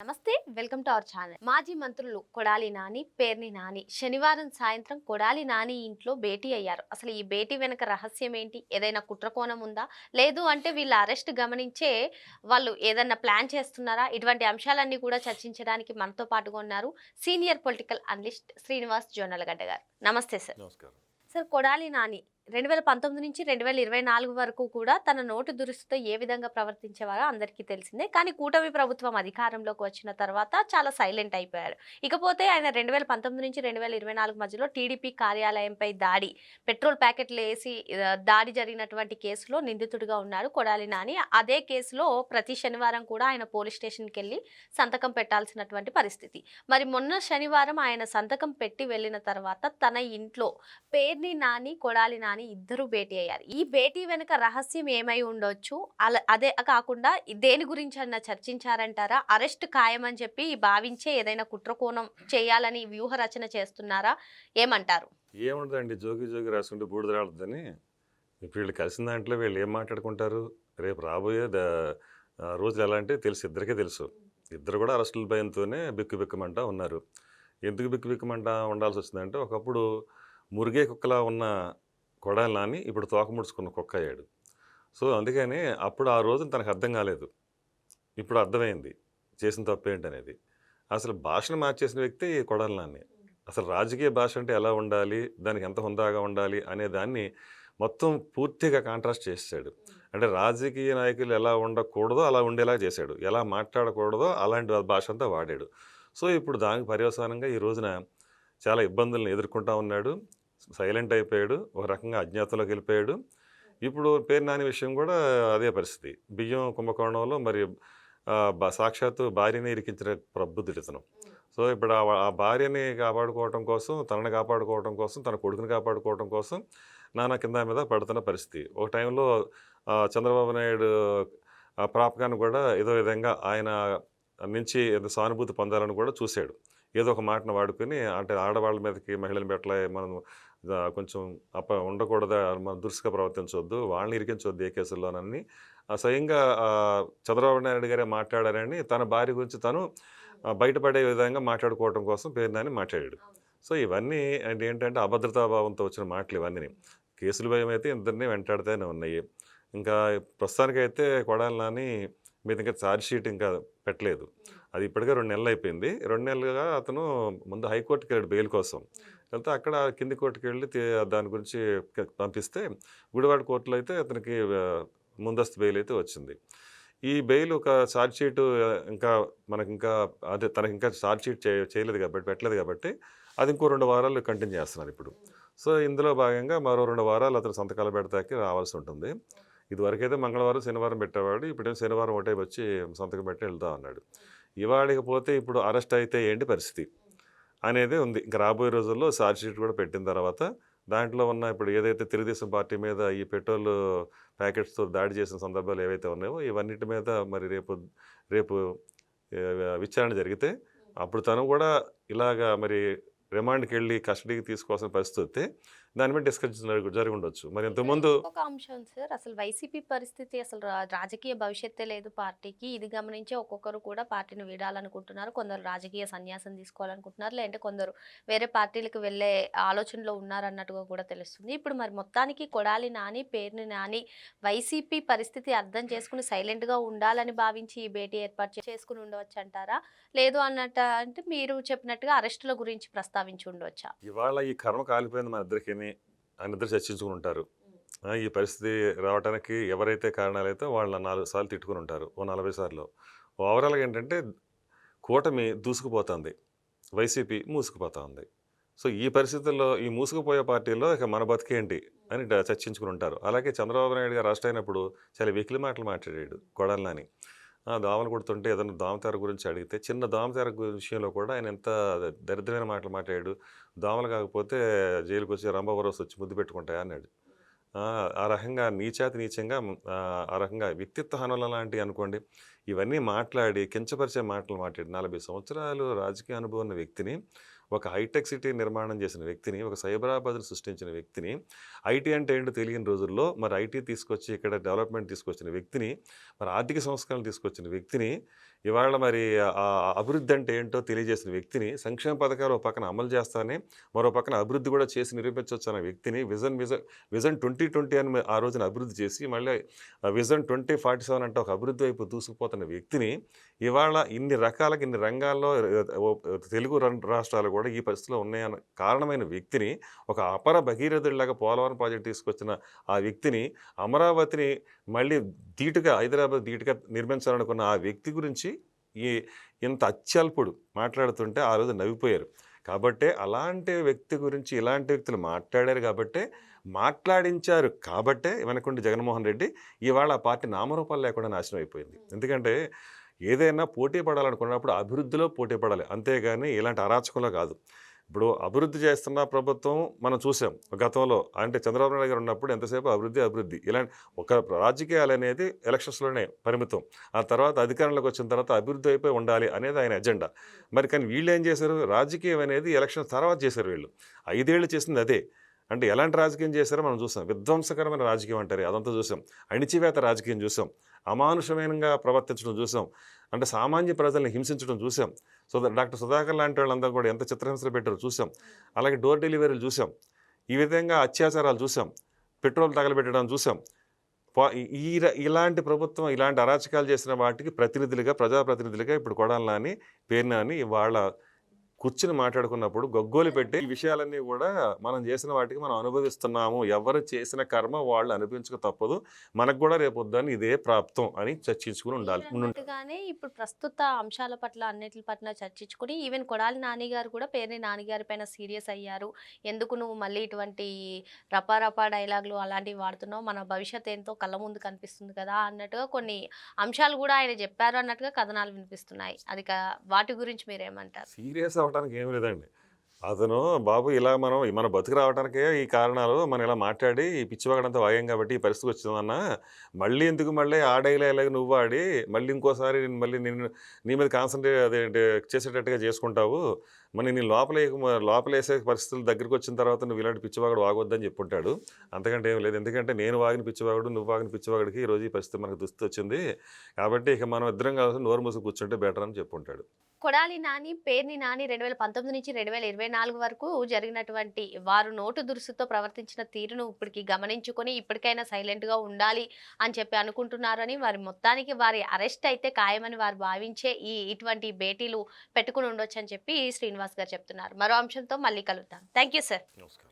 నమస్తే welcome to our channel. మాజీ మంత్రులు కొడాలి నాని పేర్ని నాని శనివారం సాయంత్రం కొడాలి నాని ఇంట్లో భేటీ అయ్యారు. అసలు ఈ భేటీ వెనక రహస్యం ఏంటి? ఏదైనా కుట్రకోణం ఉందా? లేదు అంటే వీళ్ళ అరెస్ట్ గమనించే వాళ్ళు ఏదన్నా ప్లాన్ చేస్తున్నారా? ఇటువంటి అంశాలన్నీ కూడా చర్చించడానికి మనతో పాటుగా ఉన్నారు senior political analyst Srinivas Jonalagadda గారు. నమస్తే సార్. సార్ కొడాలి నాని రెండు వేల పంతొమ్మిది నుంచి రెండు వేల ఇరవై నాలుగు వరకు కూడా తన నోటు దురుస్తుతో ఏ విధంగా ప్రవర్తించేవారో అందరికీ తెలిసిందే. కానీ కూటమి ప్రభుత్వం అధికారంలోకి వచ్చిన తర్వాత చాలా సైలెంట్ అయిపోయారు ఇకపోతే ఆయన రెండు వేల పంతొమ్మిది నుంచి రెండు వేల ఇరవై నాలుగు మధ్యలో టీడీపీ కార్యాలయంపై దాడి పెట్రోల్ ప్యాకెట్లు వేసి దాడి జరిగినటువంటి కేసులో నిందితుడిగా ఉన్నారు కొడాలి నాని. అదే కేసులో ప్రతి శనివారం కూడా ఆయన పోలీస్ స్టేషన్కి వెళ్ళి సంతకం పెట్టాల్సినటువంటి పరిస్థితి. మరి మొన్న శనివారం ఆయన సంతకం పెట్టి వెళ్ళిన తర్వాత తన ఇంట్లో పేర్ని నాని కొడాలి నాని ఇద్దరు భేటీ అయ్యారు. ఈ భేటీ వెనుక రహస్యం ఏమై ఉండొచ్చు? అలా అదే కాకుండా దేని గురించి అన్న చర్చించారంటారా? అరెస్ట్ ఖాయమని చెప్పి భావించే ఏదైనా కుట్రకోణం చేయాలని వ్యూహ రచన చేస్తున్నారా? ఏమంటారు? ఏముండదండి. జోగి జోగి రాసుకుంటే బూడిద రాలదని ఇప్పుడు వీళ్ళు కలిసిన దాంట్లో వీళ్ళు ఏం మాట్లాడుకుంటారు? రేపు రాబోయే రోజులు ఎలా అంటే తెలుసు. ఇద్దరికే తెలుసు. ఇద్దరు కూడా అరెస్టుల భయంతోనే బిక్కు బిక్కమంటా ఉన్నారు. ఎందుకు బిక్కు బిక్కమంటా ఉండాల్సి వచ్చిందంటే ఒకప్పుడు మురిగే కుక్కలా ఉన్న కొడాలి నాని ఇప్పుడు తోక ముడుచుకున్న కుక్క అయ్యాడు సో అందుకని అప్పుడు ఆ రోజున తనకు అర్థం కాలేదు. ఇప్పుడు అర్థమైంది చేసిన తప్పేంటనేది అసలు భాషను మార్చేసిన వ్యక్తి ఈ కొడాలి నాని అసలు రాజకీయ భాష అంటే ఎలా ఉండాలి? దానికి ఎంత హుందాగా ఉండాలి? అనే దాన్ని మొత్తం పూర్తిగా కాంట్రాస్ట్ చేశాడు అంటే రాజకీయ నాయకులు ఎలా ఉండకూడదో అలా ఉండేలా చేశాడు ఎలా మాట్లాడకూడదో అలాంటి భాష అంతా వాడాడు. సో ఇప్పుడు దానికి పర్యవసానంగా ఈ రోజున చాలా ఇబ్బందులను ఎదుర్కొంటా ఉన్నాడు. సైలెంట్ అయిపోయాడు ఒక రకంగా అజ్ఞాతంలోకి వెళ్ళిపోయాడు. ఇప్పుడు పేరు నాని విషయం కూడా అదే పరిస్థితి. బియ్యం కుంభకోణంలో మరి సాక్షాత్తు భార్యని ఇరికించిన ప్రబుద్ధుడు ఇతను. సో ఇప్పుడు ఆ ఆ భార్యని కాపాడుకోవటం కోసం తనని కాపాడుకోవటం కోసం తన కొడుకుని కాపాడుకోవటం కోసం నానా కింద మీద పడుతున్న పరిస్థితి. ఒక టైంలో చంద్రబాబు నాయుడు ప్రాపకాన్ని కూడా ఏదో విధంగా ఆయన నుంచి ఏదో సానుభూతి పొందాలని కూడా చూశాడు. ఏదో ఒక మాటను వాడుకొని అంటే ఆడవాళ్ళ మీదకి మహిళల పట్ల మనం కొంచెం అప్ప ఉండకూడదా మనం దురుసుగా ప్రవర్తించవద్దు వాళ్ళని ఇరికించవద్దు ఏ కేసుల్లోనని స్వయంగా చంద్రబాబు నాయుడు గారే మాట్లాడారని తన భార్య గురించి తను బయటపడే విధంగా మాట్లాడుకోవడం కోసం పేరునాని మాట్లాడాడు. సో ఇవన్నీ అంటే ఏంటంటే అభద్రతాభావంతో వచ్చిన మాటలు ఇవన్నీ కేసుల భయం అయితే ఇద్దరిని వెంటాడుతూనే ఉన్నాయి. ఇంకా ప్రస్తుతానికైతే కొడాలి నాని మీద ఇంకా ఛార్జ్ షీట్ ఇంకా పెట్టలేదు. అది ఇప్పటికే రెండు నెలలు అయిపోయింది. రెండు నెలలుగా అతను ముందు హైకోర్టుకి వెళ్ళాడు బెయిల్ కోసం. వెళ్తే అక్కడ కింది కోర్టుకి వెళ్ళి దాని గురించి పంపిస్తే గుడివాడ కోర్టులో అయితే అతనికి ముందస్తు బెయిల్ అయితే వచ్చింది. ఈ బెయిల్ ఒక ఛార్జ్ షీట్ ఇంకా మనకి ఇంకా అదే తనకి ఇంకా ఛార్జ్ షీట్ చేయలేదు కాబట్టి పెట్టలేదు కాబట్టి అది ఇంకో రెండు వారాలు కంటిన్యూ చేస్తున్నారు ఇప్పుడు. సో ఇందులో భాగంగా మరో రెండు వారాలు అతను సంతకాలు పెడతాకి రావాల్సి ఉంటుంది. ఇదివరకైతే మంగళవారం శనివారం పెట్టేవాడు ఇప్పుడేం శనివారం ఒకటే వచ్చి సంతకం పెట్టి వెళ్తా ఉన్నాడు ఇవాళకి పోతే ఇప్పుడు అరెస్ట్ అయితే ఏంటి పరిస్థితి? అనేది ఉంది. ఇంకా రాబోయే రోజుల్లో ఛార్జ్ షీట్ కూడా పెట్టిన తర్వాత దాంట్లో ఉన్న ఇప్పుడు ఏదైతే తెలుగుదేశం పార్టీ మీద ఈ పెట్రోల్ ప్యాకెట్స్తో దాడి చేసిన సందర్భాలు ఏవైతే ఉన్నాయో ఇవన్నిటి మీద మరి రేపు రేపు విచారణ జరిగితే అప్పుడు తను కూడా ఇలాగా మరి రిమాండ్కి వెళ్ళి కస్టడీకి తీసుకోవాల్సిన పరిస్థితి వస్తే దాని మీద డిస్కషన్ జరిగి ఉండొచ్చు మరి ఇంతకుముందు ఒక అంశం సార్ అసలు వైసీపీ పరిస్థితి అసలు రాజకీయ భవిష్యత్తే లేదు పార్టీకి. ఇది గమనించి ఒక్కొక్కరు కూడా పార్టీని వీడాలనుకుంటున్నారు. కొందరు రాజకీయ సన్యాసం తీసుకోవాలనుకుంటున్నారు. లేదంటే కొందరు వేరే పార్టీలకు వెళ్ళే ఆలోచనలో ఉన్నారన్నట్టుగా కూడా తెలుస్తుంది. ఇప్పుడు మరి మొత్తానికి కొడాలి నాని పేరుని నాని వైసీపీ పరిస్థితి అర్థం చేసుకుని silent గా ఉండాలని భావించి ఈ భేటీ ఏర్పాటు చేసుకుని ఉండవచ్చు అంటారా? లేదు అన్నట్టు అంటే మీరు చెప్పినట్టుగా అరెస్టుల గురించి ప్రస్తావించి ఉండవచ్చా ఇవాళ ఈ కర్మ కాలిపోయింది మన ఇద్దరికి ఆయన ఇద్దరు చర్చించుకుని ఉంటారు. ఈ పరిస్థితి రావడానికి ఎవరైతే కారణాలైతే వాళ్ళ నాలుగు సార్లు తిట్టుకుని ఉంటారు ఓ నలభై సార్లు. ఓవరాల్గా ఏంటంటే కూటమి దూసుకుపోతుంది వైసీపీ మూసుకుపోతా ఉంది సో ఈ పరిస్థితుల్లో ఈ మూసుకుపోయే పార్టీలో ఇక మన బతికేంటి అని చర్చించుకుని ఉంటారు. అలాగే చంద్రబాబు నాయుడు గారు అరెస్ట్ అయినప్పుడు చాలా వెకిలి మాటలు మాట్లాడాడు ఆ, దోమలు కొడుతుంటే ఏదైనా దోమతెర గురించి అడిగితే చిన్న దోమతెర విషయంలో కూడా ఆయన ఎంత దరిద్రమైన మాటలు మాట్లాడాడు. దోమలు కాకపోతే జైలుకి వచ్చి రంభవరస్ వచ్చి ముద్దు పెట్టుకుంటాయా అన్నాడు. ఆ, రకంగా నీచాతి నీచంగా ఆ, రకంగా వ్యక్తిత్వ హనుల లాంటివి అనుకోండి ఇవన్నీ మాట్లాడి కించపరిచే మాటలు మాట్లాడి నలభై సంవత్సరాలు రాజకీయ అనుభవం ఉన్న వ్యక్తిని ఒక హైటెక్ సిటీ నిర్మాణం చేసిన వ్యక్తిని ఒక సైబరాబాద్ని సృష్టించిన వ్యక్తిని ఐటీ అంటే ఏంటో తెలియని రోజుల్లో మరి ఐటీ తీసుకొచ్చి ఇక్కడ డెవలప్మెంట్ తీసుకొచ్చిన వ్యక్తిని మరి ఆర్థిక సంస్కరణలు తీసుకొచ్చిన వ్యక్తిని ఇవాళ మరి ఆ అభివృద్ధి అంటే ఏంటో తెలియజేసిన వ్యక్తిని సంక్షేమ పథకాలు ఒక పక్కన అమలు చేస్తానే మరో పక్కన అభివృద్ధి కూడా చేసి నిరూపించవచ్చు అన్న వ్యక్తిని vision vision vision twenty twenty అని ఆ రోజున అభివృద్ధి చేసి మళ్ళీ విజన్ ట్వంటీ ఫార్టీ సెవెన్ అంటే ఒక అభివృద్ధి వైపు దూసుకుపోతున్న వ్యక్తిని ఇవాళ ఇన్ని రకాలకి ఇన్ని రంగాల్లో తెలుగు రం- రాష్ట్రాలు కూడా ఈ పరిస్థితిలో ఉన్నాయన్న కారణమైన వ్యక్తిని ఒక అపర భగీరథుడిలాగా పోలవరం ప్రాజెక్ట్ తీసుకొచ్చిన ఆ వ్యక్తిని అమరావతిని మళ్ళీ ధీటుగా హైదరాబాద్ ధీటుగా నిర్మించాలనుకున్న ఆ వ్యక్తి గురించి ఈ ఇంత అత్యల్పుడు మాట్లాడుతుంటే ఆ రోజు నవ్విపోయారు. కాబట్టే అలాంటి వ్యక్తి గురించి ఇలాంటి వ్యక్తులు మాట్లాడారు కాబట్టే మాట్లాడించారు కాబట్టే వెనకుండి జగన్మోహన్ రెడ్డి ఇవాళ ఆ పార్టీ నామరూపాలు లేకుండా నాశనం అయిపోయింది. ఎందుకంటే ఏదైనా పోటీ పడాలనుకున్నప్పుడు అభివృద్ధిలో పోటీ పడాలి. అంతేగాని ఇలాంటి అరాచకంలో కాదు. ఇప్పుడు అభివృద్ధి చేస్తున్న ప్రభుత్వం మనం చూసాం. గతంలో అంటే చంద్రబాబు నాయుడు గారు ఉన్నప్పుడు ఎంతసేపు అభివృద్ధి అభివృద్ధి. ఇలాంటి ఒక రాజకీయాలు అనేది ఎలక్షన్స్లోనే పరిమితం. ఆ తర్వాత అధికారంలోకి వచ్చిన తర్వాత అభివృద్ధి అయిపోయి ఉండాలి అనేది ఆయన ఎజెండా మరి కానీ వీళ్ళు ఏం చేశారు? రాజకీయం అనేది ఎలక్షన్ తర్వాత చేశారు వీళ్ళు. ఐదేళ్ళు చేసింది అదే. అంటే ఎలాంటి రాజకీయం చేశారో మనం చూసాం. విధ్వంసకరమైన రాజకీయం అంటారు. అదంతా చూసాం. అణిచివేత రాజకీయం చూసాం. అమానుషమైనగా ప్రవర్తించడం చూసాం. అంటే సామాన్య ప్రజల్ని హింసించడం చూసాం. సో డాక్టర్ సుధాకర్ లాంటి వాళ్ళందరూ కూడా ఎంత చిత్రహింసలు పెట్టారో చూసాం. అలాగే డోర్ డెలివరీలు చూసాం. ఈ విధంగా అత్యాచారాలు చూసాం. పెట్రోల్ తగలబెట్టడం చూసాం. ఈ- ఇలాంటి ప్రభుత్వం ఇలాంటి అరాచకాలు చేసిన వాటికి ప్రతినిధులుగా ప్రజాప్రతినిధులుగా ఇప్పుడు కొడాలని పేర్నాని వాళ్ళ కూర్చుని మాట్లాడుకున్నప్పుడు గొగ్గోలు పెట్టి ఈ విషయాలన్నీ కూడా మనం చేసిన వాటికి మనం అనుభవిస్తున్నాము. ఎవరు చేసిన కర్మ వాళ్ళు అనిపించక తప్పదు. మనకు కూడా రేపు వద్దని ఇదే ప్రాప్తం అని చర్చించుకుని ఉండాలి. ఉండు- అన్నట్టుగానే ఇప్పుడు ప్రస్తుత అంశాల పట్ల అన్నిటి పట్ల చర్చించుకుని ఈవెన్ కొడాలి నాని గారు కూడా పేరుని నాని గారి పైన సీరియస్ అయ్యారు. ఎందుకు నువ్వు మళ్ళీ ఇటువంటి రపా రపా డైలాగులు అలాంటివి వాడుతున్నావు? మన భవిష్యత్ ఏంతో కళ్ళ ముందు కనిపిస్తుంది కదా అన్నట్టుగా కొన్ని అంశాలు కూడా ఆయన చెప్పారు అన్నట్టుగా కథనాలు వినిపిస్తున్నాయి. అది వాటి గురించి మీరేమంటారు? సీరియస్ అవ్వడానికి ఏం లేదండి. అతను బాబు ఇలా మనం మన బతుకు రావడానికే ఈ కారణాలు మనం ఇలా మాట్లాడి ఈ పిచ్చివాగడంతా వాగాం కాబట్టి ఈ పరిస్థితి వచ్చిందన్న మళ్ళీ ఎందుకు మళ్ళీ ఆడేలా ఇలాగ నువ్వు ఆడి మళ్ళీ ఇంకోసారి నేను మళ్ళీ నేను నీ మీద కాన్సన్ట్రేట్ అదే చేసేటట్టుగా చేసుకుంటావు? మరి నేను లోపల లోపలేసే పరిస్థితులు దగ్గరికి వచ్చిన తర్వాత నువ్వు ఇలాంటి పిచ్చివాగుడు వాగొద్దని చెప్పుంటాడు. అంతకంటే ఏం లేదు. ఎందుకంటే నేను వాగిన పిచ్చివాగుడు నువ్వు వాగిన పిచ్చివాగుడికి ఈరోజు రోజు ఈ పరిస్థితి మనకు దుస్థితి వచ్చింది. కాబట్టి ఇక మనం ఇద్దరం కలిసి నోరు మూసి కూర్చుంటే బెటర్ అని చెప్పుంటాడు. కొడాలి నాని పేర్ని నాని రెండు వేల పంతొమ్మిది నుంచి రెండు వేల ఇరవై నాలుగు వరకు జరిగినటువంటి వారు నోటు దురుసుతో ప్రవర్తించిన తీరును ఇప్పటికి గమనించుకొని ఇప్పటికైనా సైలెంట్గా ఉండాలి అని చెప్పి అనుకుంటున్నారని వారి మొత్తానికి వారి అరెస్ట్ అయితే ఖాయమని వారు భావించే ఈ ఇటువంటి భేటీలు పెట్టుకుని ఉండొచ్చు అని చెప్పి శ్రీనివాస్ గారు చెప్తున్నారు. మరో అంశంతో మళ్ళీ కలుద్దాం. Thank you sir. నమస్కారం.